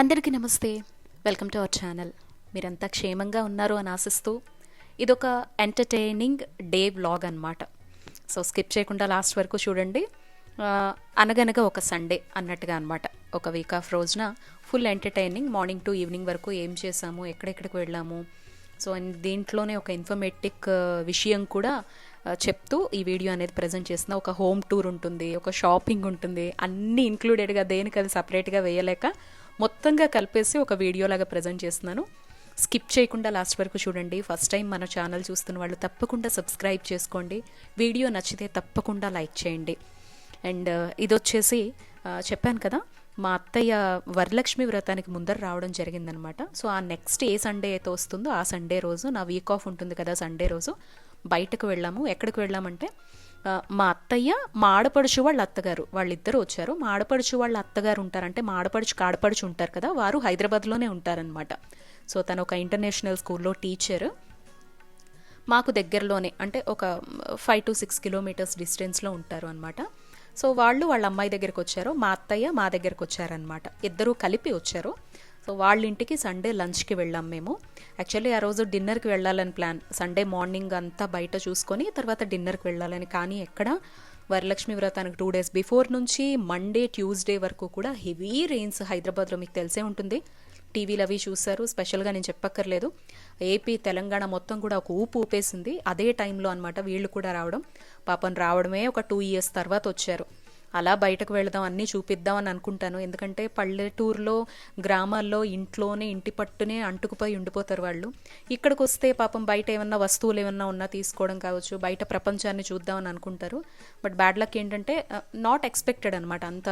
అందరికీ నమస్తే. Welcome to our channel. మీరంతా క్షేమంగా ఉన్నారు అని ఆశిస్తూ ఇదొక ఎంటర్టైనింగ్ డే వ్లాగ్ అనమాట సో స్కిప్ చేయకుండా లాస్ట్ వరకు చూడండి. అనగనగా ఒక సండే అన్నట్టుగా అనమాట ఒక వీక్ ఆఫ్ రోజున full entertaining morning to evening వరకు ఏం చేసాము ఎక్కడెక్కడికి వెళ్ళాము. సో దీంట్లోనే ఒక ఇన్ఫర్మేటిక్ విషయం కూడా చెప్తూ ఈ వీడియో అనేది ప్రజెంట్ చేసిన ఒక హోమ్ టూర్ ఉంటుంది ఒక షాపింగ్ ఉంటుంది అన్నీ ఇంక్లూడెడ్గా దేనికి అది సపరేట్గా వేయలేక మొత్తంగా కలిపేసి ఒక వీడియో లాగా ప్రజెంట్ చేస్తున్నాను. స్కిప్ చేయకుండా లాస్ట్ వరకు చూడండి. ఫస్ట్ టైం మన ఛానల్ చూస్తున్న వాళ్ళు తప్పకుండా సబ్స్క్రైబ్ చేసుకోండి. వీడియో నచ్చితే తప్పకుండా లైక్ చేయండి. అండ్ uh, ఇది వచ్చేసి uh, చెప్పాను కదా మా అత్తయ్య వరలక్ష్మి వ్రతానికి ముందర రావడం జరిగిందనమాట. సో ఆ నెక్స్ట్ ఏ సండే అయితే వస్తుందో ఆ సండే రోజు నా వీక్ ఆఫ్ ఉంటుంది కదా సండే రోజు బయటకు వెళ్ళాము. ఎక్కడికి వెళ్ళామంటే మా అత్తయ్య మా ఆడపడుచు వాళ్ళ అత్తగారు. వాళ్ళిద్దరు వచ్చారు. మా ఆడపడుచు వాళ్ళ అత్తగారు ఉంటారంటే మా ఆడపడుచు కాడపడుచు ఉంటారు కదా. వారు హైదరాబాద్లోనే ఉంటారనమాట సో తను ఒక ఇంటర్నేషనల్ స్కూల్లో టీచర్. మాకు దగ్గరలోనే అంటే ఒక ఫైవ్ టు సిక్స్ కిలోమీటర్స్ డిస్టెన్స్లో ఉంటారు అనమాట సో వాళ్ళు వాళ్ళ అమ్మాయి దగ్గరికి వచ్చారు. మా అత్తయ్య మా దగ్గరికి వచ్చారనమాట ఇద్దరూ కలిపి వచ్చారు. సో వాళ్ళ ఇంటికి సండే లంచ్కి వెళ్ళాం మేము. యాక్చువల్లీ ఆ రోజు డిన్నర్కి వెళ్ళాలని ప్లాన్. సండే మార్నింగ్ అంతా బయట చూసుకొని తర్వాత డిన్నర్కి వెళ్ళాలని. కానీ ఎక్కడ? వరలక్ష్మి వ్రతానికి టూ డేస్ బిఫోర్ నుంచి మండే ట్యూస్డే వరకు కూడా హెవీ రెయిన్స్ హైదరాబాద్లో మీకు తెలిసే ఉంటుంది. టీవీలు అవి చూశారు. స్పెషల్గా నేను చెప్పక్కర్లేదు. ఏపీ తెలంగాణ మొత్తం కూడా ఒక ఊపు ఊపేసింది. అదే టైంలో అనమాట వీళ్ళు కూడా రావడం. పాపం రావడమే ఒక టూ ఇయర్స్ తర్వాత వచ్చారు. అలా బయటకు వెళదాం అన్నీ చూపిద్దాం అని అనుకుంటాను. ఎందుకంటే పల్లెటూరులో గ్రామాల్లో ఇంట్లోనే ఇంటి పట్టునే అంటుకుపోయి ఉండిపోతారు వాళ్ళు. ఇక్కడికి వస్తే పాపం బయట ఏమన్నా వస్తువులు ఏమన్నా ఉన్నా తీసుకోవడం కావచ్చు బయట ప్రపంచాన్ని చూద్దామని అనుకుంటారు. బట్ బ్యాడ్ లక్ ఏంటంటే నాట్ ఎక్స్పెక్టెడ్ అనమాట అంత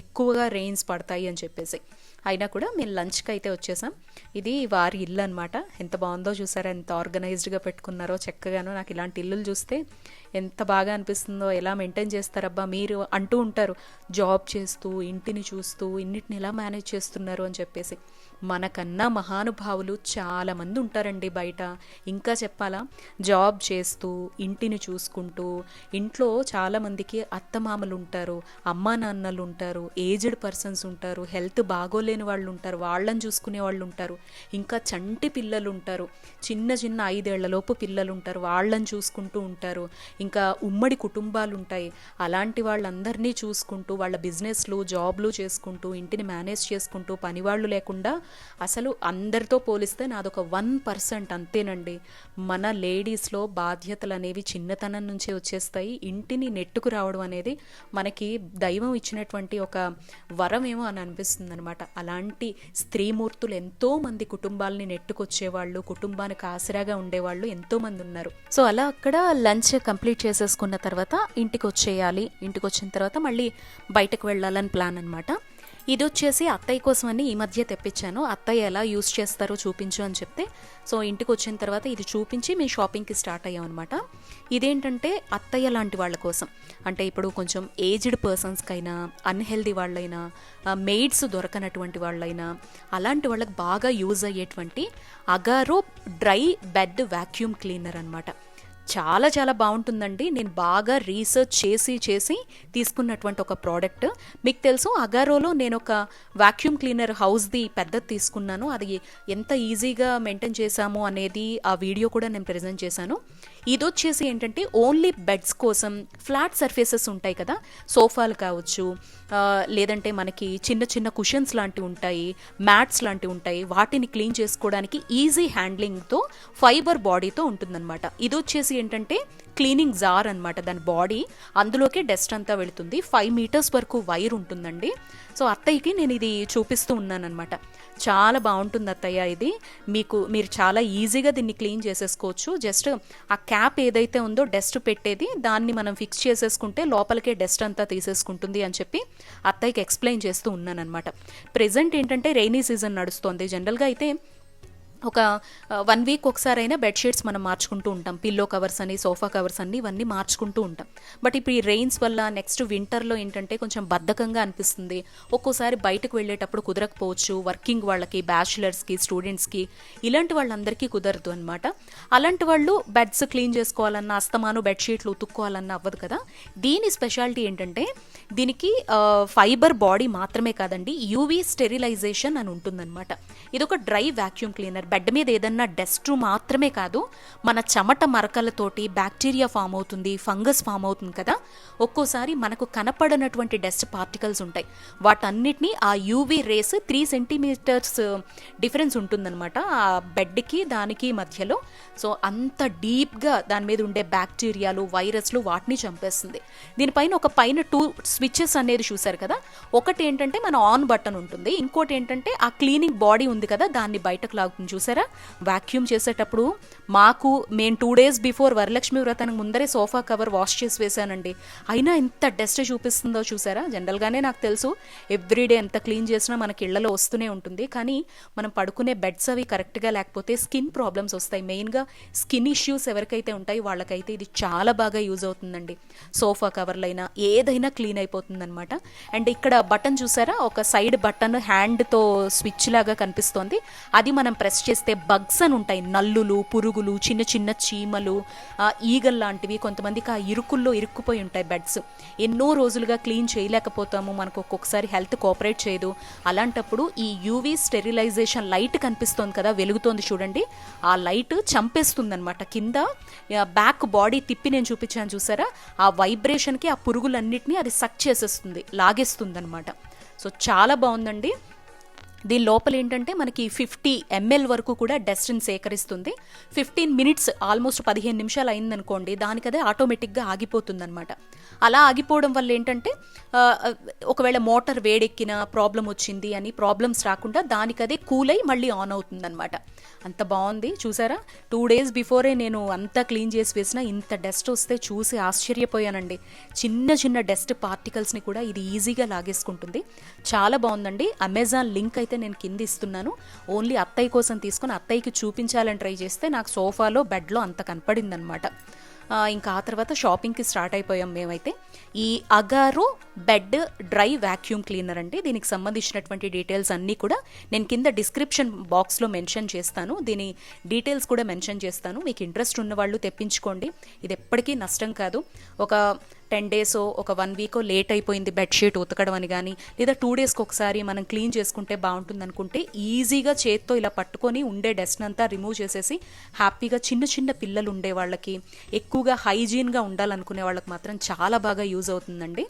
ఎక్కువగా రెయిన్స్ పడతాయి అని చెప్పేసి. అయినా కూడా మేము లంచ్కి అయితే వచ్చేసాం. ఇది వారి ఇల్లు అనమాట ఎంత బాగుందో చూసారా? ఎంత ఆర్గనైజ్డ్గా పెట్టుకున్నారో చక్కగానో. నాకు ఇలాంటి ఇల్లులు చూస్తే ఎంత బాగా అనిపిస్తుందో ఎలా మెయింటైన్ చేస్తారబ్బా మీరు అంటూ ఉంటారు. జాబ్ చేస్తూ ఇంటిని చూస్తూ ఇన్నిటిని ఎలా మేనేజ్ చేస్తున్నారు అని చెప్పేసి. మనకన్నా మహానుభావులు చాలామంది ఉంటారండి బయట. ఇంకా చెప్పాలా? జాబ్ చేస్తూ ఇంటిని చూసుకుంటూ ఇంట్లో చాలామందికి అత్తమామలు ఉంటారు అమ్మా నాన్నలు ఉంటారు ఏజ్డ్ పర్సన్స్ ఉంటారు హెల్త్ బాగోలేని వాళ్ళు ఉంటారు వాళ్ళని చూసుకునే వాళ్ళు ఉంటారు. ఇంకా చంటి పిల్లలు ఉంటారు. చిన్న చిన్న ఐదేళ్ళలోపు పిల్లలు ఉంటారు వాళ్ళని చూసుకుంటూ ఉంటారు. ఇంకా ఉమ్మడి కుటుంబాలు ఉంటాయి. అలాంటి వాళ్ళందరినీ చూసుకుంటూ వాళ్ళ బిజినెస్లు జాబ్లు చేసుకుంటూ ఇంటిని మేనేజ్ చేసుకుంటూ పనివాళ్ళు లేకుండా అసలు అందరితో పోలిస్తే నాదొక వన్ పర్సెంట్ అంతేనండి. మన లేడీస్లో బాధ్యతలు అనేవి చిన్నతనం నుంచే వచ్చేస్తాయి. ఇంటిని నెట్టుకు రావడం అనేది మనకి దైవం ఇచ్చినటువంటి ఒక వరం ఏమో అని అనిపిస్తుంది అనమాట అలాంటి స్త్రీమూర్తులు ఎంతోమంది కుటుంబాలని నెట్టుకొచ్చేవాళ్ళు కుటుంబానికి ఆసరాగా ఉండేవాళ్ళు ఎంతోమంది ఉన్నారు సో అలా అక్కడ లంచ్ కంప్లీట్ చేసేసుకున్న తర్వాత ఇంటికి వచ్చేయాలి ఇంటికి వచ్చిన తర్వాత మళ్ళీ బయటకు వెళ్ళాలని ప్లాన్ అనమాట ఇది వచ్చేసి అత్తయ్య కోసం అని ఈ మధ్య తెప్పించాను. అత్తయ్య ఎలా యూస్ చేస్తారో చూపించు అని చెప్తే సో ఇంటికి వచ్చిన తర్వాత ఇది చూపించి మేము షాపింగ్కి స్టార్ట్ అయ్యాం అనమాట ఇదేంటంటే అత్తయ్య లాంటి వాళ్ళ కోసం. అంటే ఇప్పుడు కొంచెం ఏజ్డ్ పర్సన్స్కైనా అన్హెల్దీ వాళ్ళైనా మెయిడ్స్ దొరకనటువంటి వాళ్ళైనా అలాంటి వాళ్ళకి బాగా యూజ్ అయ్యేటువంటి Agaro dry bed vacuum cleaner అనమాట చాలా చాలా బాగుంటుందండి. నేను బాగా రీసెర్చ్ చేసి చేసి తీసుకున్నటువంటి ఒక ప్రోడక్ట్ మీకు తెలుసు అగారోలో నేను ఒక వాక్యూమ్ క్లీనర్ హౌస్ది పెద్దది తీసుకున్నాను. అది ఎంత ఈజీగా మెయింటైన్ చేశాము అనేది ఆ వీడియో కూడా నేను ప్రజెంట్ చేశాను. ఇదొచ్చేసి ఏంటంటే ఓన్లీ బెడ్స్ కోసం ఫ్లాట్ సర్ఫేసెస్ ఉంటాయి కదా సోఫాలు కావచ్చు లేదంటే మనకి చిన్న చిన్న కుషన్స్ లాంటివి ఉంటాయి మ్యాట్స్ లాంటివి ఉంటాయి వాటిని క్లీన్ చేసుకోవడానికి ఈజీ హ్యాండ్లింగ్తో ఫైబర్ బాడీతో ఉంటుందన్నమాట. ఇది వచ్చేసి ఏంటంటే క్లీనింగ్ జార్ అనమాట దాని బాడీ అందులోకే డస్ట్ అంతా వెళుతుంది ఫైవ్ మీటర్స్ వరకు వైర్ ఉంటుందండి. సో అత్తయ్యకి నేను ఇది చూపిస్తూ ఉన్నానమాట చాలా బాగుంటుంది అత్తయ్య ఇది. మీకు మీరు చాలా ఈజీగా దీన్ని క్లీన్ చేసేసుకోవచ్చు. జస్ట్ ఆ క్యాప్ ఏదైతే ఉందో డస్ట్ పెట్టేది దాన్ని మనం ఫిక్స్ చేసేసుకుంటే లోపలికే డస్ట్ అంతా తీసేసుకుంటుంది అని చెప్పి అత్తయ్యకి ఎక్స్ప్లెయిన్ చేస్తూ ఉన్నానమాట ప్రెజెంట్ ఏంటంటే రైనీ సీజన్ నడుస్తోంది. జనరల్గా అయితే ఒక వన్ వీక్ ఒకసారి అయినా బెడ్షీట్స్ మనం మార్చుకుంటూ ఉంటాం. పిల్లో కవర్స్ అని సోఫా కవర్స్ అన్ని ఇవన్నీ మార్చుకుంటూ ఉంటాం. బట్ ఇప్పుడు ఈ రెయిన్స్ వల్ల నెక్స్ట్ వింటర్లో ఏంటంటే కొంచెం బద్ధకంగా అనిపిస్తుంది. ఒక్కోసారి బయటకు వెళ్ళేటప్పుడు కుదరకపోవచ్చు. వర్కింగ్ వాళ్ళకి బ్యాచులర్స్కి స్టూడెంట్స్కి ఇలాంటి వాళ్ళందరికీ కుదరదు అనమాట అలాంటి వాళ్ళు బెడ్స్ క్లీన్ చేసుకోవాలన్నా అస్తమాను బెడ్షీట్లు ఉతుక్కోవాలన్నా అవ్వదు కదా. దీని స్పెషాలిటీ ఏంటంటే దీనికి ఫైబర్ బాడీ మాత్రమే కాదండి యూవీ స్టెరిలైజేషన్ అని ఉంటుందన్నమాట. ఇది ఒక డ్రై వ్యాక్యూమ్ క్లీనర్ బెడ్ మీద ఏదన్నా డస్ట్ మాత్రమే కాదు మన చెమట మరకలతోటి బ్యాక్టీరియా ఫామ్ అవుతుంది ఫంగస్ ఫామ్ అవుతుంది కదా. ఒక్కోసారి మనకు కనపడనటువంటి డస్ట్ పార్టికల్స్ ఉంటాయి. వాటన్నిటిని ఆ UV rays three centimeters difference ఉంటుందన్నమాట ఆ బెడ్కి దానికి మధ్యలో. సో అంత డీప్గా దాని మీద ఉండే బ్యాక్టీరియాలు వైరస్లు వాటిని చంపేస్తుంది. దీనిపైన ఒక పైన టూ స్విచ్చెస్ అనేది చూసారు కదా. ఒకటి ఏంటంటే మన ఆన్ బటన్ ఉంటుంది. ఇంకోటి ఏంటంటే ఆ క్లీనింగ్ బాడీ ఉంది కదా దాన్ని బయటకు లాగుతుంది చూసారా? వాక్యూమ్ చేసేటప్పుడు మాకు మేము టూ డేస్ బిఫోర్ వరలక్ష్మి వ్రతానికి ముందరే సోఫా కవర్ వాష్ చేసి వేశానండి. అయినా ఎంత డస్ట్ చూపిస్తుందో చూసారా? జనరల్గానే నాకు తెలుసు ఎవ్రీడే ఎంత క్లీన్ చేసినా మనకి ఇళ్ళలో వస్తూనే ఉంటుంది. కానీ మనం పడుకునే బెడ్స్ అవి కరెక్ట్గా లేకపోతే స్కిన్ ప్రాబ్లమ్స్ వస్తాయి. మెయిన్గా స్కిన్ ఇష్యూస్ ఎవరికైతే ఉంటాయి వాళ్ళకైతే ఇది చాలా బాగా యూజ్ అవుతుందండి. సోఫా కవర్లైనా ఏదైనా క్లీన్ అయిపోతుందనమాట అండ్ ఇక్కడ బటన్ చూసారా? ఒక సైడ్ బటన్ హ్యాండ్తో స్విచ్ లాగా కనిపిస్తోంది. అది మనం ప్రెస్ చేస్తే బగ్స్ అని ఉంటాయి. నల్లులు పురుగులు చిన్న చిన్న చీమలు ఈగల్ లాంటివి కొంతమందికి ఆ ఇరుకుల్లో ఇరుక్కుపోయి ఉంటాయి బెడ్స్. ఎన్నో రోజులుగా క్లీన్ చేయలేకపోతాము. మనకు ఒక్కొక్కసారి హెల్త్ కోఆపరేట్ చేయదు. అలాంటప్పుడు ఈ యూవీ స్టెరిలైజేషన్ లైట్ కనిపిస్తోంది కదా వెలుగుతోంది చూడండి. ఆ లైట్ చంపేస్తుందన్నమాట. కింద బ్యాక్ బాడీ తిప్పి నేను చూపించాను చూసారా? ఆ వైబ్రేషన్కి ఆ పురుగులన్నిటిని అది సక్ చేసేస్తుంది లాగేస్తుంది అనమాట సో చాలా బాగుందండి. దీని లోపల ఏంటంటే మనకి ఫిఫ్టీ ఎంఎల్ వరకు కూడా డస్ట్ని సేకరిస్తుంది. ఫిఫ్టీన్ మినిట్స్ ఆల్మోస్ట్ పదిహేను నిమిషాలు అయిందనుకోండి దానికదే ఆటోమేటిక్గా ఆగిపోతుందన్నమాట. అలా ఆగిపోవడం వల్ల ఏంటంటే ఒకవేళ మోటార్ వేడెక్కిన ప్రాబ్లం వచ్చింది అని ప్రాబ్లమ్స్ రాకుండా దానికదే కూల్ అయి మళ్ళీ ఆన్ అవుతుందన్నమాట. అంత బాగుంది చూసారా? టూ డేస్ బిఫోరే నేను అంతా క్లీన్ చేసి వేసిన ఇంత డస్ట్ వస్తే చూసి ఆశ్చర్యపోయానండి. చిన్న చిన్న డస్ట్ పార్టికల్స్ని కూడా ఇది ఈజీగా లాగేసుకుంటుంది. చాలా బాగుందండి. అమెజాన్ లింక్ అయితే నేను కింద ఇస్తున్నాను. ఓన్లీ అత్తయ్య కోసం తీసుకొని అత్తయ్యకి చూపించాలని ట్రై చేస్తే నాకు సోఫాలో బెడ్లో అంత కనపడిందనమాట. ఇంకా ఆ తర్వాత షాపింగ్కి స్టార్ట్ అయిపోయాం మేమైతే. ఈ Agaro bed dry vacuum cleaner అండి. దీనికి సంబంధించినటువంటి డీటెయిల్స్ అన్నీ కూడా నేను కింద డిస్క్రిప్షన్ బాక్స్లో మెన్షన్ చేస్తాను. దీని డీటెయిల్స్ కూడా మెన్షన్ చేస్తాను. మీకు ఇంట్రెస్ట్ ఉన్న వాళ్ళు తెప్పించుకోండి. ఇది ఎప్పటికీ నష్టం కాదు. ఒక టెన్ డేస్ ఒక వన్ వీకో లేట్ అయిపోయింది బెడ్షీట్ ఉతకడం అని కానీ లేదా టూ డేస్కి ఒకసారి మనం క్లీన్ చేసుకుంటే బాగుంటుంది అనుకుంటే ఈజీగా చేత్తో ఇలా పట్టుకొని ఉండే డస్ట్ అంతా రిమూవ్ చేసేసి హ్యాపీగా చిన్న చిన్న పిల్లలు ఉండే వాళ్ళకి ఎక్కువగా హైజీన్గా ఉండాలనుకునే వాళ్ళకి మాత్రం చాలా బాగా యూజ్ అవుతుందండి.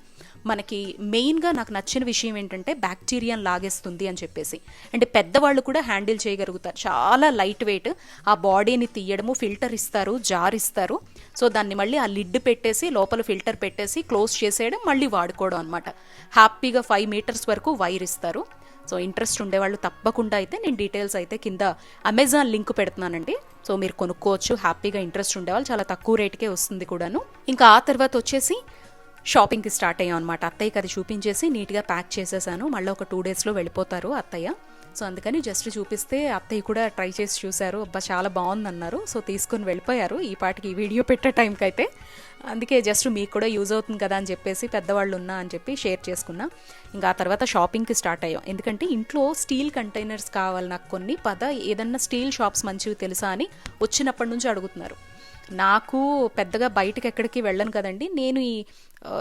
మనకి మెయిన్గా నాకు నచ్చిన విషయం ఏంటంటే బ్యాక్టీరియాని లాగేస్తుంది అని చెప్పేసి. అంటే పెద్దవాళ్ళు కూడా హ్యాండిల్ చేయగలుగుతారు. చాలా లైట్ వెయిట్ ఆ బాడీని తీయడము ఫిల్టర్ ఇస్తారు జార్ ఇస్తారు. సో దాన్ని మళ్ళీ ఆ లిడ్ పెట్టేసి లోపల ఫిల్టర్ పెట్టేసి క్లోజ్ చేసేయడం మళ్ళీ వాడుకోవడం అనమాట హ్యాపీగా ఫైవ్ మీటర్స్ వరకు వైర్ ఇస్తారు. సో ఇంట్రెస్ట్ ఉండేవాళ్ళు తప్పకుండా అయితే నేను డీటెయిల్స్ అయితే కింద అమెజాన్ లింక్ పెడుతున్నానండి. సో మీరు కొనుక్కోవచ్చు. హ్యాపీగా ఇంట్రెస్ట్ ఉండేవాళ్ళు. చాలా తక్కువ రేటుకే వస్తుంది కూడాను. ఇంకా ఆ తర్వాత వచ్చేసి షాపింగ్కి స్టార్ట్ అయ్యాం అనమాట అత్తయ్యకి అది చూపించేసి నీట్గా ప్యాక్ చేసేసాను. మళ్ళీ ఒక టూ డేస్లో వెళ్ళిపోతారు అత్తయ్య. సో అందుకని జస్ట్ చూపిస్తే అత్తయ్య కూడా ట్రై చేసి చూశారు అబ్బా చాలా బాగుంది అన్నారు సో తీసుకొని వెళ్ళిపోయారు. ఈ పాటికి ఈ వీడియో పెట్టే టైంకి అయితే అందుకే జస్ట్ మీకు కూడా యూజ్ అవుతుంది కదా అని చెప్పేసి పెద్దవాళ్ళు ఉన్నా అని చెప్పి షేర్ చేసుకున్నా. ఇంకా ఆ తర్వాత షాపింగ్కి స్టార్ట్ అయ్యాం. ఎందుకంటే ఇంట్లో స్టీల్ కంటైనర్స్ కావాలి నాకు కొన్ని. పద ఏదన్నా స్టీల్ షాప్స్ మంచివి తెలుసా అని వచ్చినప్పటి నుంచి అడుగుతున్నారు. నాకు పెద్దగా బయటకు ఎక్కడికి వెళ్ళను కదండి. నేను ఈ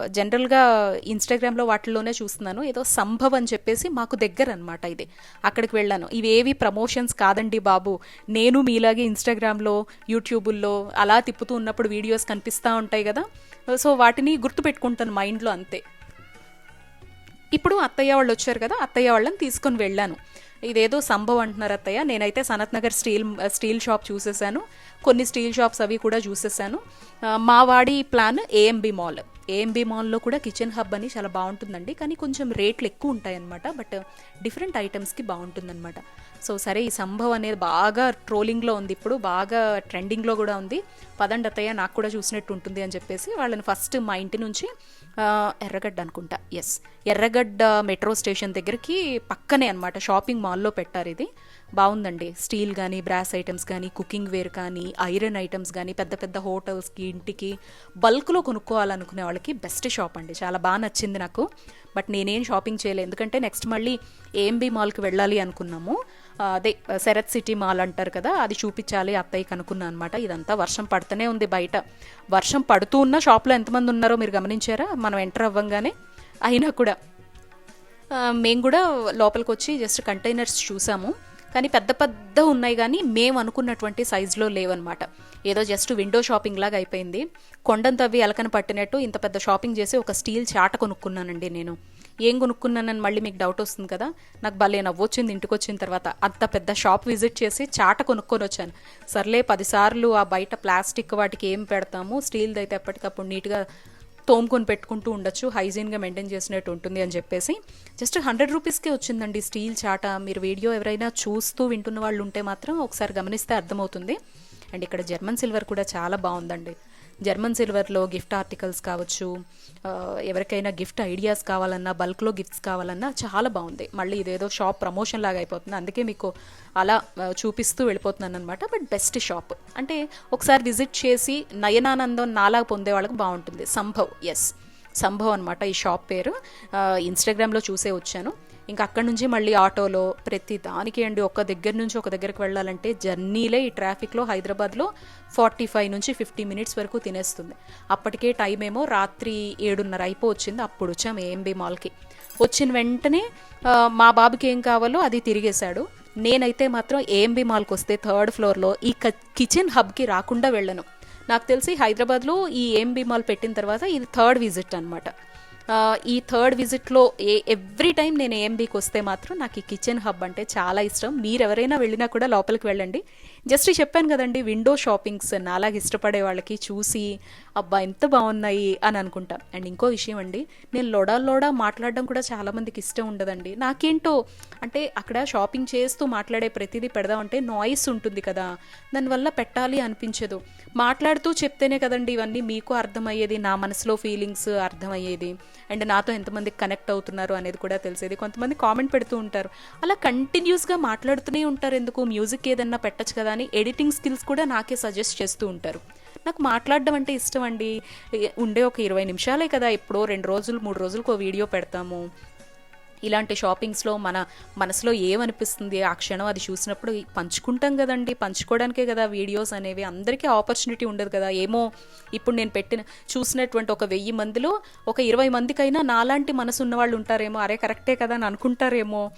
జనరల్గా ఇన్స్టాగ్రామ్లో వాటిల్లోనే చూస్తున్నాను. ఏదో సంభవ్ అని చెప్పేసి మాకు దగ్గర అనమాట ఇది. అక్కడికి వెళ్ళాను. ఇవేవి ప్రమోషన్స్ కాదండి బాబు. నేను మీలాగే ఇన్స్టాగ్రామ్లో యూట్యూబుల్లో అలా తిప్పుతూ ఉన్నప్పుడు వీడియోస్ కనిపిస్తూ ఉంటాయి కదా. సో వాటిని గుర్తుపెట్టుకుంటాను మైండ్లో అంతే. ఇప్పుడు అత్తయ్య వాళ్ళు వచ్చారు కదా అత్తయ్య వాళ్ళని తీసుకొని వెళ్ళాను. ఇదేదో సంభవం అంటున్నారు అత్తయ్య. నేనైతే Sanath Nagar steel steel shop చూసేసాను. కొన్ని స్టీల్ షాప్స్ అవి కూడా చూసేసాను. మా వాడి ప్లాన్ ఏఎంబి మాల్. ఏఎంబి మాల్లో కూడా కిచెన్ హబ్ అని చాలా బాగుంటుందండి. కానీ కొంచెం రేట్లు ఎక్కువ ఉంటాయన్నమాట. బట్ డిఫరెంట్ ఐటమ్స్కి బాగుంటుందన్నమాట. సో సరే ఈ సంభవ్ అనేది బాగా ట్రోలింగ్లో ఉంది ఇప్పుడు. బాగా ట్రెండింగ్లో కూడా ఉంది. పదండి అత్తయ్య నాకు కూడా చూసినట్టు ఉంటుంది అని చెప్పేసి వాళ్ళని ఫస్ట్ మా ఇంటి నుంచి ఎర్రగడ్డ అనుకుంటా. ఎస్ ఎర్రగడ్డ మెట్రో స్టేషన్ దగ్గరికి పక్కనే అనమాట షాపింగ్ మాల్లో పెట్టారు ఇది. బాగుందండి. స్టీల్ కానీ బ్రాస్ ఐటమ్స్ కానీ కుకింగ్ వేర్ కానీ ఐరన్ ఐటమ్స్ కానీ పెద్ద పెద్ద హోటల్స్కి ఇంటికి బల్క్లో కొనుక్కోవాలనుకునే వాళ్ళకి బెస్ట్ షాప్ అండి. చాలా బాగా నచ్చింది నాకు. బట్ నేనేం షాపింగ్ చేయలేదు ఎందుకంటే నెక్స్ట్ మళ్ళీ ఏఎంబి మాల్కి వెళ్ళాలి అనుకున్నాము. అదే శరత్ సిటీ మాల్ అంటారు కదా అది చూపించాలి అత్తయ్యకి అనుకున్నా అనమాట ఇదంతా వర్షం పడుతూనే ఉంది బయట. వర్షం పడుతూ ఉన్న షాప్లో ఎంతమంది ఉన్నారో మీరు గమనించారా? మనం ఎంటర్ అవ్వంగానే అయినా కూడా. మేము కూడా లోపలికి వచ్చి జస్ట్ కంటైనర్స్ చూసాము. కానీ పెద్ద పెద్ద ఉన్నాయి కానీ మేము అనుకున్నటువంటి సైజులో లేవన్నమాట. ఏదో జస్ట్ విండో షాపింగ్ లాగా అయిపోయింది. కొండను తవ్వి ఎలకన పట్టినట్టు ఇంత పెద్ద షాపింగ్ చేసి ఒక స్టీల్ చాట కొనుక్కున్నానండి నేను. ఏం కొనుక్కున్నానని మళ్ళీ మీకు డౌట్ వస్తుంది కదా? నాకు భలే నవ్వొచ్చింది ఇంటికి వచ్చిన తర్వాత. అంత పెద్ద షాప్ విజిట్ చేసి చాట కొనుక్కొని వచ్చాను. సర్లే పదిసార్లు ఆ బయట ప్లాస్టిక్ వాటికి ఏం పెడతాము? స్టీల్ది అయితే ఎప్పటికప్పుడు నీట్గా తోముకొని పెట్టుకుంటూ ఉండొచ్చు హైజీన్గా మెయింటైన్ చేసినట్టు ఉంటుంది అని చెప్పేసి. జస్ట్ హండ్రెడ్ రూపీస్కే వచ్చిందండి స్టీల్ చాట. మీరు వీడియో ఎవరైనా చూస్తూ వింటున్న వాళ్ళు ఉంటే మాత్రం ఒకసారి గమనిస్తే అర్థమవుతుంది. అండ్ ఇక్కడ జర్మన్ సిల్వర్ కూడా చాలా బాగుందండి. జర్మన్ సిల్వర్లో గిఫ్ట్ ఆర్టికల్స్ కావచ్చు ఎవరికైనా గిఫ్ట్ ఐడియాస్ కావాలన్నా బల్క్లో గిఫ్ట్స్ కావాలన్నా చాలా బాగుంది. మళ్ళీ ఇదేదో షాప్ ప్రమోషన్ లాగా అయిపోతుంది. అందుకే మీకు అలా చూపిస్తూ వెళ్ళిపోతున్నాను అనమాట బట్ బెస్ట్ షాప్. అంటే ఒకసారి విజిట్ చేసి నయనానందం నాలా పొందే వాళ్ళకి బాగుంటుంది. సంభవ్ ఎస్ సంభవ్ అనమాట ఈ షాప్ పేరు. ఇన్స్టాగ్రామ్లో చూసే వచ్చాను. ఇంకా అక్కడి నుంచి మళ్ళీ ఆటోలో ప్రతి దానికి అండి ఒక దగ్గర నుంచి ఒక దగ్గరికి వెళ్ళాలంటే జర్నీలే ఈ ట్రాఫిక్లో హైదరాబాద్లో ఫార్టీ ఫైవ్ నుంచి ఫిఫ్టీ మినిట్స్ వరకు తినేస్తుంది. అప్పటికే టైం ఏమో రాత్రి ఏడున్నర అయిపోవచ్చింది. అప్పుడు వచ్చాము ఏఎంబి మాల్కి వచ్చిన వెంటనే మా బాబుకి ఏం కావాలో అది తిరిగేశాడు. నేనైతే మాత్రం ఏఎంబి మాల్కి వస్తే థర్డ్ ఫ్లోర్లో ఈ కిచెన్ హబ్కి రాకుండా వెళ్ళను. నాకు తెలిసి హైదరాబాద్లో ఈ ఏఎంబి మాల్ పెట్టిన తర్వాత ఇది థర్డ్ విజిట్ అనమాట ఈ థర్డ్ విజిట్లో ఏ ఎవ్రీ టైం నేను ఏఎంబీకి వస్తే మాత్రం నాకు ఈ కిచెన్ హబ్ అంటే చాలా ఇష్టం. మీరు ఎవరైనా వెళ్ళినా కూడా లోపలికి వెళ్ళండి. జస్ట్ చెప్పాను కదండి విండో షాపింగ్స్ నాలాగా ఇష్టపడే వాళ్ళకి చూసి అబ్బా ఎంత బాగున్నాయి అని అనుకుంటాను అండ్ ఇంకో విషయం అండి నేను లోడా లోడా మాట్లాడడం కూడా చాలామందికి ఇష్టం ఉండదండి. నాకేంటో అంటే అక్కడ షాపింగ్ చేస్తూ మాట్లాడే ప్రతిదీ పెడదామంటే నాయిస్ ఉంటుంది కదా. దానివల్ల పెట్టాలి అనిపించదు. మాట్లాడుతూ చెప్తేనే కదండి ఇవన్నీ మీకు అర్థమయ్యేది నా మనసులో ఫీలింగ్స్ అర్థమయ్యేది. అండ్ నాతో ఎంతమంది కనెక్ట్ అవుతున్నారు అనేది కూడా తెలిసేది. కొంతమంది కామెంట్ పెడుతూ ఉంటారు. అలా కంటిన్యూస్గా మాట్లాడుతూనే ఉంటారు ఎందుకు? మ్యూజిక్ ఏదన్నా పెట్టచ్చు కదా అని ఎడిటింగ్ స్కిల్స్ కూడా నాకే సజెస్ట్ చేస్తూ ఉంటారు. నాకు మాట్లాడడం అంటే ఇష్టం అండి. ఉండే ఒక ఇరవై నిమిషాలే కదా. ఎప్పుడో రెండు రోజులు మూడు రోజులకు ఒక వీడియో పెడతాము. ఇలాంటి షాపింగ్స్లో మన మనసులో ఏమనిపిస్తుంది? ఆ క్షణం అది చూసినప్పుడు పంచుకుంటాం కదండి. పంచుకోవడానికే కదా వీడియోస్ అనేవి. అందరికీ ఆపర్చునిటీ ఉండదు కదా. ఏమో ఇప్పుడు నేను పెట్టిన చూసినటువంటి ఒక వెయ్యి మందిలో ఒక ఇరవై మందికైనా నాలాంటి మనసు ఉన్న వాళ్ళు ఉంటారేమో. అరే కరెక్టే కదా అని అనుకుంటారేమో.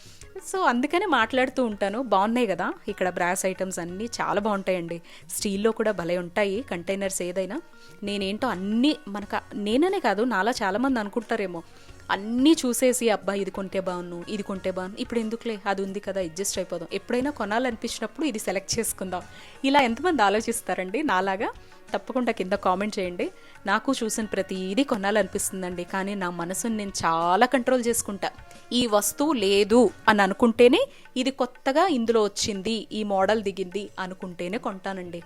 సో అందుకనే మాట్లాడుతూ ఉంటాను. బాగున్నాయి కదా. ఇక్కడ బ్రాస్ ఐటమ్స్ అన్నీ చాలా బాగుంటాయండి. స్టీల్లో కూడా భలే ఉంటాయి. కంటైనర్స్ ఏదైనా. నేనేంటో అన్నీ మనకు నేననే కాదు నాలా చాలామంది అనుకుంటారేమో. అన్నీ చూసేసి అబ్బా ఇది కొంటే బాగున్ను ఇది కొంటే బాగున్ను. ఇప్పుడు ఎందుకులే? అది ఉంది కదా అడ్జస్ట్ అయిపోదాం. ఎప్పుడైనా కొనాలనిపించినప్పుడు ఇది సెలెక్ట్ చేసుకుందాం. ఇలా ఎంతమంది ఆలోచిస్తారండి? నాలాగా? తప్పకుండా కింద కామెంట్ చేయండి. నాకు చూసిన ప్రతిదీ కొనాలనిపిస్తుందండి. కానీ నా మనసుని నేను చాలా కంట్రోల్ చేసుకుంటా. ఈ వస్తువు లేదు అని అనుకుంటేనే ఇది కొత్తగా ఇందులో వచ్చింది ఈ మోడల్ దిగింది అనుకుంటేనే కొంటానండి.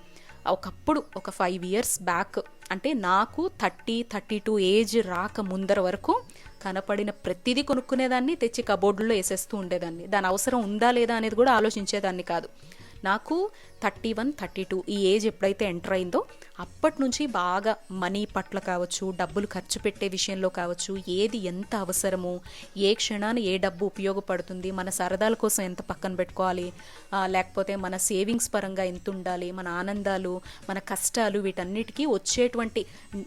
ఒకప్పుడు ఒక ఫైవ్ ఇయర్స్ బ్యాక్ అంటే నాకు థర్టీ థర్టీ టూ ఏజ్ రాక ముందర వరకు కనపడిన ప్రతిదీ కొనుక్కునేదాన్ని తెచ్చి కబోర్డులో వేసేస్తూ ఉండేదాన్ని. దాని అవసరం ఉందా లేదా అనేది కూడా ఆలోచించేదాన్ని కాదు. నాకు థర్టీ వన్ థర్టీ టూ ఈ ఏజ్ ఎప్పుడైతే ఎంటర్ అయిందో అప్పటి నుంచి బాగా మనీ పట్ల కావచ్చు డబ్బులు ఖర్చు పెట్టే విషయంలో కావచ్చు ఏది ఎంత అవసరము ఏ క్షణాన ఏ డబ్బు ఉపయోగపడుతుంది మన సరదాల కోసం ఎంత పక్కన పెట్టుకోవాలి లేకపోతే మన సేవింగ్స్ పరంగా ఎంత ఉండాలి మన ఆనందాలు మన కష్టాలు వీటన్నిటికీ వచ్చేటువంటి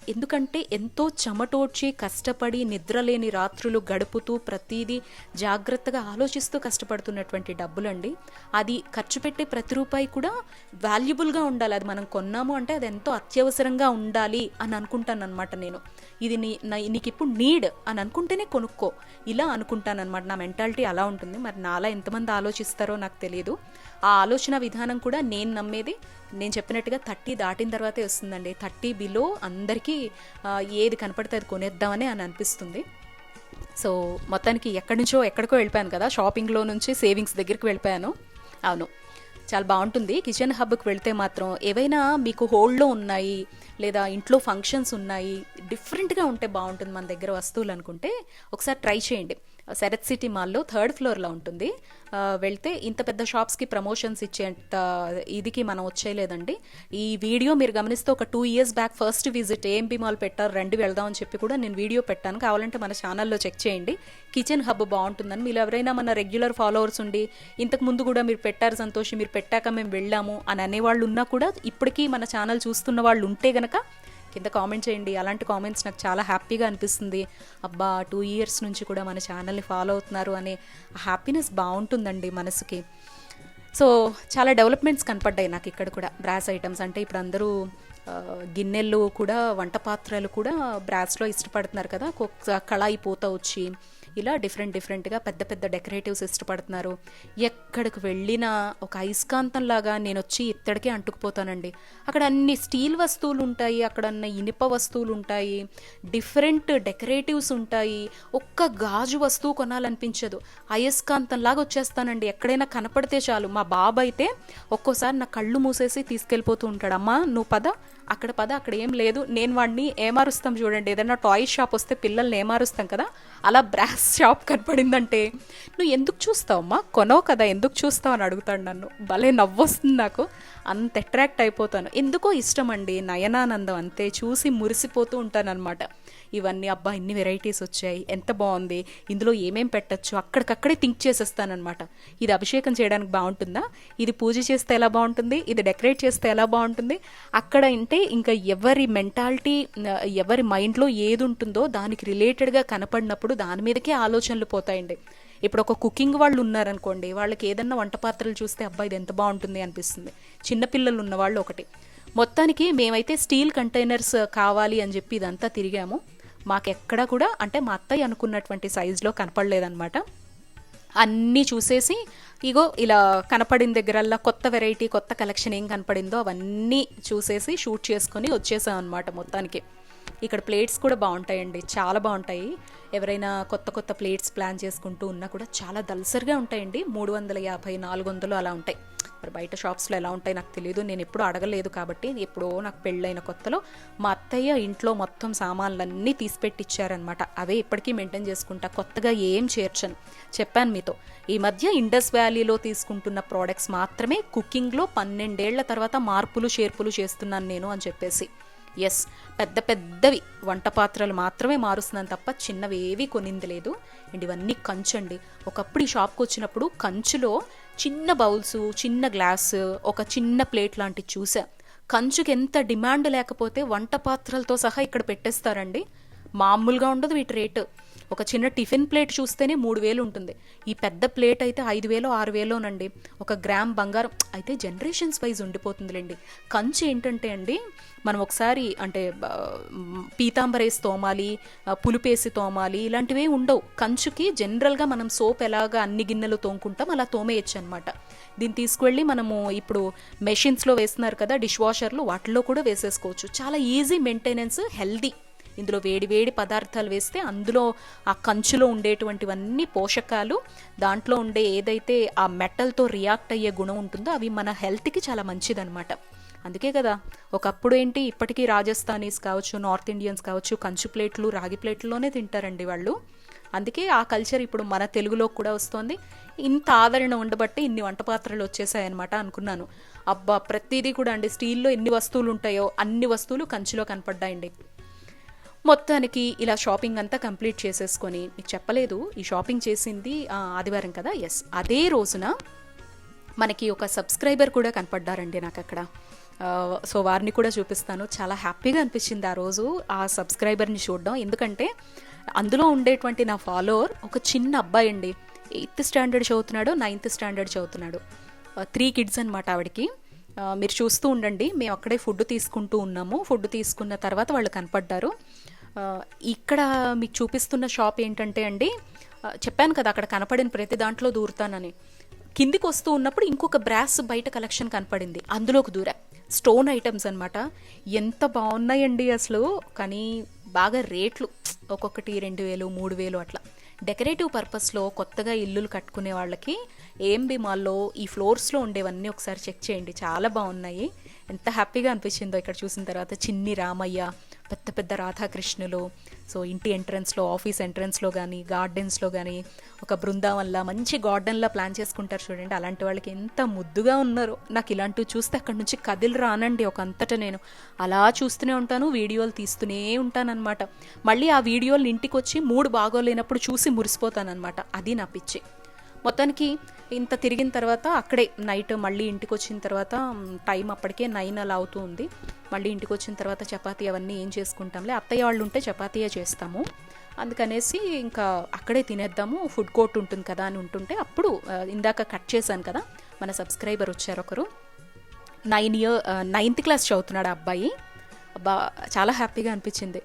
ఎందుకంటే ఎంతో చెమటోడ్చి కష్టపడి నిద్రలేని రాత్రులు గడుపుతూ ప్రతిదీ జాగ్రత్తగా ఆలోచిస్తూ కష్టపడుతున్నటువంటి డబ్బులండి. అది ఖర్చు పెట్టే ప్రతి రూపాయి కూడా వాల్యుబుల్గా ఉండాలి. అది మనం కొన్నాము అంటే అది ఎంతో అత్యవసరంగా ఉండాలి అని అనుకుంటాను అనమాట నేను. ఇది నీ నా- నీకు ఇప్పుడు నీడ్ అని అనుకుంటేనే కొనుక్కో. ఇలా అనుకుంటాను అనమాట నా మెంటాలిటీ అలా ఉంటుంది. మరి నాలా ఎంతమంది ఆలోచిస్తారో నాకు తెలియదు. ఆ ఆలోచన విధానం కూడా నేను నమ్మేది. నేను చెప్పినట్టుగా థర్టీ దాటిన తర్వాతే వస్తుందండి. థర్టీ బిలో అందరికీ ఏది కనపడితే అది కొనేద్దామని అని అనిపిస్తుంది. సో మొత్తానికి ఎక్కడి నుంచో ఎక్కడికో వెళ్ళిపోయాను కదా. షాపింగ్లో నుంచి సేవింగ్స్ దగ్గరికి వెళ్ళిపోయాను. అవును. చాలా బాగుంటుంది. కిచెన్ హబ్కి వెళ్తే మాత్రం ఏవైనా మీకు హోల్డ్లో ఉన్నాయి లేదా ఇంట్లో ఫంక్షన్స్ ఉన్నాయి డిఫరెంట్గా ఉంటే బాగుంటుంది మన దగ్గర వస్తువులు అనుకుంటే ఒకసారి ట్రై చేయండి. శరత్ సిటీ మాల్లో థర్డ్ ఫ్లోర్లో ఉంటుంది. వెళ్తే ఇంత పెద్ద షాప్స్కి ప్రమోషన్స్ ఇచ్చేంత ఇదికి మనం వచ్చేయలేదండి. ఈ వీడియో మీరు గమనిస్తే ఒక two years back first visit AMB mall పెట్టారు రెండు వెళ్దాం అని చెప్పి కూడా నేను వీడియో పెట్టాను. కావాలంటే మన ఛానల్లో చెక్ చేయండి. కిచెన్ హబ్ బాగుంటుందని మీరు ఎవరైనా మన రెగ్యులర్ ఫాలోవర్స్ ఉండి ఇంతకు ముందు కూడా మీరు పెట్టారు సంతోషం మీరు పెట్టాక మేము వెళ్ళాము అని అనేవాళ్ళు ఉన్నా కూడా ఇప్పటికీ మన ఛానల్ చూస్తున్న వాళ్ళు ఉంటే గనక కింద కామెంట్ చేయండి. అలాంటి కామెంట్స్ నాకు చాలా హ్యాపీగా అనిపిస్తుంది. అబ్బా టూ ఇయర్స్ నుంచి కూడా మన ఛానల్ని ఫాలో అవుతున్నారు అనే హ్యాపీనెస్ బాగుంటుందండి మనసుకి. సో చాలా డెవలప్మెంట్స్ కనపడ్డాయి నాకు ఇక్కడ కూడా. బ్రాస్ ఐటమ్స్ అంటే ఇప్పుడు అందరూ గిన్నెలు కూడా వంట పాత్రలు కూడా బ్రాస్లో ఇష్టపడుతున్నారు కదా. ఒక్కొక్క కళాయి పూత వచ్చి ఇలా డిఫరెంట్ డిఫరెంట్గా పెద్ద పెద్ద డెకరేటివ్స్ ఇష్టపడుతున్నారు. ఎక్కడికి వెళ్ళినా ఒక అయస్కాంతం లాగా నేను వచ్చి ఇత్తడికే అంటుకుపోతానండి. అక్కడ అన్ని స్టీల్ వస్తువులు ఉంటాయి అక్కడ అన్న ఇనుప వస్తువులు ఉంటాయి డిఫరెంట్ డెకరేటివ్స్ ఉంటాయి. ఒక్క గాజు వస్తువు కొనాలనిపించదు. అయస్కాంతం లాగా వచ్చేస్తానండి. ఎక్కడైనా కనపడితే చాలు. మా బాబు అయితే ఒక్కోసారి నా కళ్ళు మూసేసి తీసుకెళ్ళిపోతూ ఉంటాడు. అమ్మా నువ్వు పద. అక్కడ పద అక్కడ ఏం లేదు. నేను వాడిని ఏమారుస్తాం చూడండి. ఏదైనా టాయ్ షాప్ వస్తే పిల్లల్ని ఏమారుస్తాం కదా? అలా బ్రాస్ షాప్ కనపడిందంటే నువ్వు ఎందుకు చూస్తావమ్మా కొనవు కదా ఎందుకు చూస్తావు? అని అడుగుతాడు నన్ను. భలే నవ్వొస్తుంది నాకు. అంత అట్రాక్ట్ అయిపోతాను. ఎందుకో ఇష్టం అండి నయనానందం అంతే. చూసి మురిసిపోతూ ఉంటానన్నమాట. ఇవన్నీ అబ్బా ఇన్ని వెరైటీస్ వచ్చాయి ఎంత బాగుంది ఇందులో ఏమేం పెట్టచ్చు అక్కడికక్కడే థింక్ చేసేస్తానమాట ఇది అభిషేకం చేయడానికి బాగుంటుందా? ఇది పూజ చేస్తే ఎలా బాగుంటుంది? ఇది డెకరేట్ చేస్తే ఎలా బాగుంటుంది? అక్కడ అంటే ఇంకా ఎవరి మెంటాలిటీ ఎవరి మైండ్లో ఏది ఉంటుందో దానికి రిలేటెడ్గా కనపడినప్పుడు దాని మీదకే ఆలోచనలు పోతాయండి. ఇప్పుడు ఒక కుకింగ్ వాళ్ళు ఉన్నారనుకోండి వాళ్ళకి ఏదన్నా వంట పాత్రలు చూస్తే అబ్బా ఇది ఎంత బాగుంటుంది అనిపిస్తుంది. చిన్నపిల్లలు ఉన్న వాళ్ళు ఒకటి. మొత్తానికి మేమైతే స్టీల్ కంటైనర్స్ కావాలి అని చెప్పి ఇదంతా తిరిగాము. మాకెక్కడ కూడా అంటే మా అత్తయ్య అనుకున్నటువంటి సైజులో కనపడలేదనమాట అన్నీ చూసేసి ఇగో ఇలా కనపడిన దగ్గరల్లా కొత్త వెరైటీ కొత్త కలెక్షన్ ఏం కనపడిందో అవన్నీ చూసేసి షూట్ చేసుకొని వచ్చేసాం అనమాట మొత్తానికి. ఇక్కడ ప్లేట్స్ కూడా బాగుంటాయండి చాలా బాగుంటాయి. ఎవరైనా కొత్త కొత్త ప్లేట్స్ ప్లాన్ చేసుకుంటూ ఉన్నా కూడా చాలా దల్సరిగా ఉంటాయండి. మూడు వందల యాభై నాలుగు వందలు అలా ఉంటాయి. మరి బయట షాప్స్లో ఎలా ఉంటాయి నాకు తెలియదు నేను ఎప్పుడూ అడగలేదు కాబట్టి ఎప్పుడో నాకు పెళ్ళైన కొత్తలో మా అత్తయ్య ఇంట్లో మొత్తం సామాన్లన్నీ తీసిపెట్టిచ్చారనమాట అవే ఇప్పటికీ మెయింటైన్ చేసుకుంటా కొత్తగా ఏం చేర్చను. చెప్పాను మీతో. ఈ మధ్య ఇండస్ వ్యాలీలో తీసుకుంటున్న ప్రోడక్ట్స్ మాత్రమే కుకింగ్లో పన్నెండేళ్ళ తర్వాత మార్పులు చేర్పులు చేస్తున్నాను నేను అని చెప్పేసి. ఎస్ పెద్ద పెద్దవి. వంట పాత్రలు మాత్రమే మారుస్తున్నాను తప్ప చిన్నవి ఏవి కొనింది లేదు. అండ్ ఇవన్నీ కంచు అండి ఒకప్పుడు ఈ షాప్కి వచ్చినప్పుడు కంచులో చిన్న బౌల్స్ చిన్న గ్లాస్ ఒక చిన్న ప్లేట్ లాంటివి చూసా. కంచుకి ఎంత డిమాండ్ లేకపోతే వంట పాత్రలతో సహా ఇక్కడ పెట్టేస్తారండి. మామూలుగా ఉండదు వీటి రేటు. ఒక చిన్న టిఫిన్ ప్లేట్ చూస్తేనే మూడు వేలు ఉంటుంది. ఈ పెద్ద ప్లేట్ అయితే ఐదు వేలు ఆరు వేలోనండి. ఒక గ్రామ్ బంగారం అయితే జనరేషన్స్ వైజ్ ఉండిపోతుందిలేండి. కంచి ఏంటంటే అండి మనం ఒకసారి అంటే పీతాంబరేసి తోమాలి పులుపేసి తోమాలి ఇలాంటివి ఉండవు. కంచుకి జనరల్గా మనం సోప్ ఎలాగా అన్ని గిన్నెలు తోముకుంటాం అలా తోమేయచ్చు అనమాట దీన్ని తీసుకువెళ్ళి మనము ఇప్పుడు మెషిన్స్లో వేస్తున్నారు కదా డిష్ వాషర్లు వాటిలో కూడా వేసేసుకోవచ్చు. చాలా ఈజీ మెయింటెనెన్స్ హెల్దీ ఇందులో వేడి వేడి పదార్థాలు వేస్తే అందులో ఆ కంచులో ఉండేటువంటివన్నీ పోషకాలు దాంట్లో ఉండే ఏదైతే ఆ మెటల్తో రియాక్ట్ అయ్యే గుణం ఉంటుందో అవి మన హెల్త్కి చాలా మంచిదన్నమాట. అందుకే కదా ఒకప్పుడు ఏంటి ఇప్పటికీ రాజస్థానీస్ కావచ్చు నార్త్ ఇండియన్స్ కావచ్చు కంచు ప్లేట్లు రాగి ప్లేట్లలోనే తింటారండి వాళ్ళు. అందుకే ఆ కల్చర్ ఇప్పుడు మన తెలుగులో కూడా వస్తుంది. ఇంత ఆదరణ ఉండబట్టి ఇన్ని వంట పాత్రలు వచ్చేసాయన్నమాట అనుకున్నాను. అబ్బా ప్రతిదీ కూడా అండి స్టీల్లో ఎన్ని వస్తువులు ఉంటాయో అన్ని వస్తువులు కంచులో కనపడ్డాయండి. మొత్తానికి ఇలా షాపింగ్ అంతా కంప్లీట్ చేసేసుకొని మీకు చెప్పలేదు ఈ షాపింగ్ చేసింది ఆదివారం కదా? ఎస్ అదే రోజున మనకి ఒక సబ్స్క్రైబర్ కూడా కనపడ్డారండి నాకు అక్కడ సో వారిని కూడా చూపిస్తాను. చాలా హ్యాపీగా అనిపించింది ఆ రోజు ఆ సబ్స్క్రైబర్ని చూడడం. ఎందుకంటే అందులో ఉండేటువంటి నా ఫాలోవర్ ఒక చిన్న అబ్బాయి అండి. ఎయిత్ స్టాండర్డ్ చదువుతున్నాడు నైన్త్ స్టాండర్డ్ చదువుతున్నాడు. త్రీ కిడ్స్ అనమాట ఆవిడకి. మీరు చూస్తూ ఉండండి. మేము అక్కడే ఫుడ్ తీసుకుంటూ ఉన్నాము. ఫుడ్ తీసుకున్న తర్వాత వాళ్ళు కనపడ్డారు. ఇక్కడ మీకు చూపిస్తున్న షాప్ ఏంటంటే అండి చెప్పాను కదా అక్కడ కనపడిన ప్రతి దాంట్లో దూరుతానని. కిందికి వస్తూ ఉన్నప్పుడు ఇంకొక బ్రాస్ బయట కలెక్షన్ కనపడింది. అందులోకి దూరా. స్టోన్ ఐటమ్స్ అనమాట ఎంత బాగున్నాయండి అసలు. కానీ బాగా రేట్లు. ఒక్కొక్కటి రెండు వేలు మూడు వేలు అట్లా. డెకరేటివ్ పర్పస్లో కొత్తగా ఇల్లులు కట్టుకునే వాళ్ళకి ఏఎంబి మాల్లో ఈ ఫ్లోర్స్లో ఉండేవన్నీ ఒకసారి చెక్ చేయండి. చాలా బాగున్నాయి. ఎంత హ్యాపీగా అనిపించిందో ఇక్కడ చూసిన తర్వాత చిన్ని రామయ్య పెద్ద పెద్ద రాధాకృష్ణులు సో ఇంటి ఎంట్రన్స్లో ఆఫీస్ ఎంట్రన్స్లో కానీ గార్డెన్స్లో కానీ ఒక బృందావన్లా మంచి గార్డెన్లా ప్లాన్ చేసుకుంటారు చూడండి. అలాంటి వాళ్ళకి ఎంత ముద్దుగా ఉన్నారో. నాకు ఇలాంటివి చూస్తే అక్కడ నుంచి కదిలి రానండి ఒక అంతటా నేను. అలా చూస్తూనే ఉంటాను వీడియోలు తీస్తూనే ఉంటానన్నమాట. మళ్ళీ ఆ వీడియోలు ఇంటికి వచ్చి మూడు బాగోలేనప్పుడు చూసి మురిసిపోతానన్నమాట. అది నా పిచ్చి. మొత్తానికి ఇంత తిరిగిన తర్వాత అక్కడే నైట్ మళ్ళీ ఇంటికి వచ్చిన తర్వాత టైం అప్పటికే నైన్ అలా అవుతూ ఉంది. మళ్ళీ ఇంటికి వచ్చిన తర్వాత చపాతీ అవన్నీ ఏం చేసుకుంటాంలే. అత్తయ్య వాళ్ళు ఉంటే చపాతీయే చేస్తాము. అందుకనేసి ఇంకా అక్కడే తినేద్దాము ఫుడ్ కోర్ట్ ఉంటుంది కదా అని ఉంటుంటే అప్పుడు ఇందాక కట్ చేశాను కదా మన సబ్స్క్రైబర్ వచ్చారు ఒకరు. నైన్ ఇయర్ నైన్త్ క్లాస్ చదువుతున్నాడు ఆ అబ్బాయి. బా చాలా హ్యాపీగా అనిపించింది.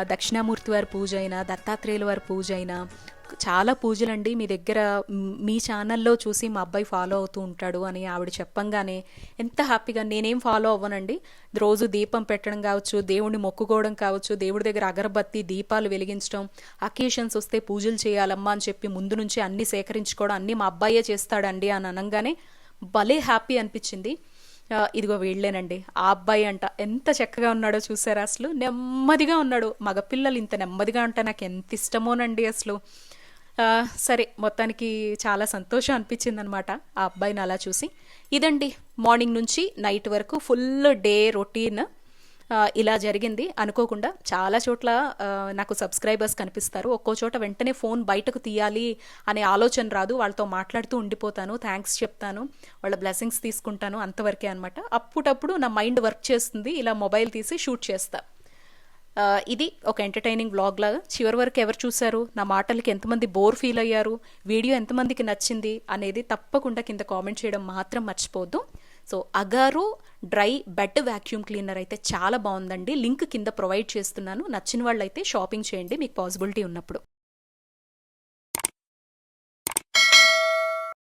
దక్షిణామూర్తి వారి పూజ అయినా దత్తాత్రేయుల వారి పూజ అయినా చాలా పూజలండి. మీ దగ్గర మీ ఛానల్లో చూసి మా అబ్బాయి ఫాలో అవుతూ ఉంటాడు అని ఆవిడ చెప్పంగానే ఎంత హ్యాపీగా నేనేం ఫాలో అవ్వనండి. రోజు దీపం పెట్టడం కావచ్చు దేవుణ్ణి మొక్కుకోవడం కావచ్చు దేవుడి దగ్గర అగరబత్తి దీపాలు వెలిగించడం అకేషన్స్ వస్తే పూజలు చేయాలమ్మా అని చెప్పి ముందు నుంచి అన్నీ సేకరించుకోవడం అన్నీ మా అబ్బాయే చేస్తాడండి అని అనగానే భలే హ్యాపీ అనిపించింది. ఇదిగో వీళ్ళేనండి. ఆ అబ్బాయి అంట ఎంత చక్కగా ఉన్నాడో చూసారా అసలు? నెమ్మదిగా ఉన్నాడు. మగపిల్లలు ఇంత నెమ్మదిగా ఉంటే నాకు ఎంత ఇష్టమోనండి అసలు. సరే మొత్తానికి చాలా సంతోషం అనిపించింది అనమాట ఆ అబ్బాయిని అలా చూసి. ఇదండి మార్నింగ్ నుంచి నైట్ వరకు ఫుల్ డే రొటీన్. ఇలా జరిగింది. అనుకోకుండా చాలా చోట్ల నాకు సబ్స్క్రైబర్స్ కనిపిస్తారు. ఒక్కో చోట వెంటనే ఫోన్ బయటకు తీయాలి అనే ఆలోచన రాదు. వాళ్ళతో మాట్లాడుతూ ఉండిపోతాను. థ్యాంక్స్ చెప్తాను. వాళ్ళ బ్లెస్సింగ్స్ తీసుకుంటాను అంతవరకే అనమాట అప్పుడప్పుడు నా మైండ్ వర్క్ చేస్తుంది. ఇలా మొబైల్ తీసి షూట్ చేస్తాను ఇది ఒక ఎంటర్టైనింగ్ బ్లాగ్ లాగా. చివరి వరకు ఎవరు చూశారు? నా మాటలకి ఎంతమంది బోర్ ఫీల్ అయ్యారు? వీడియో ఎంతమందికి నచ్చింది? అనేది తప్పకుండా కింద కామెంట్ చేయడం మాత్రం మర్చిపోద్దు so Agaro dry bed vacuum cleaner అయితే చాలా బాగుందండి. లింక్ కింద ప్రొవైడ్ చేస్తున్నాను. నచ్చిన వాళ్ళైతే షాపింగ్ చేయండి. మీకు పాసిబిలిటీ ఉన్నప్పుడు.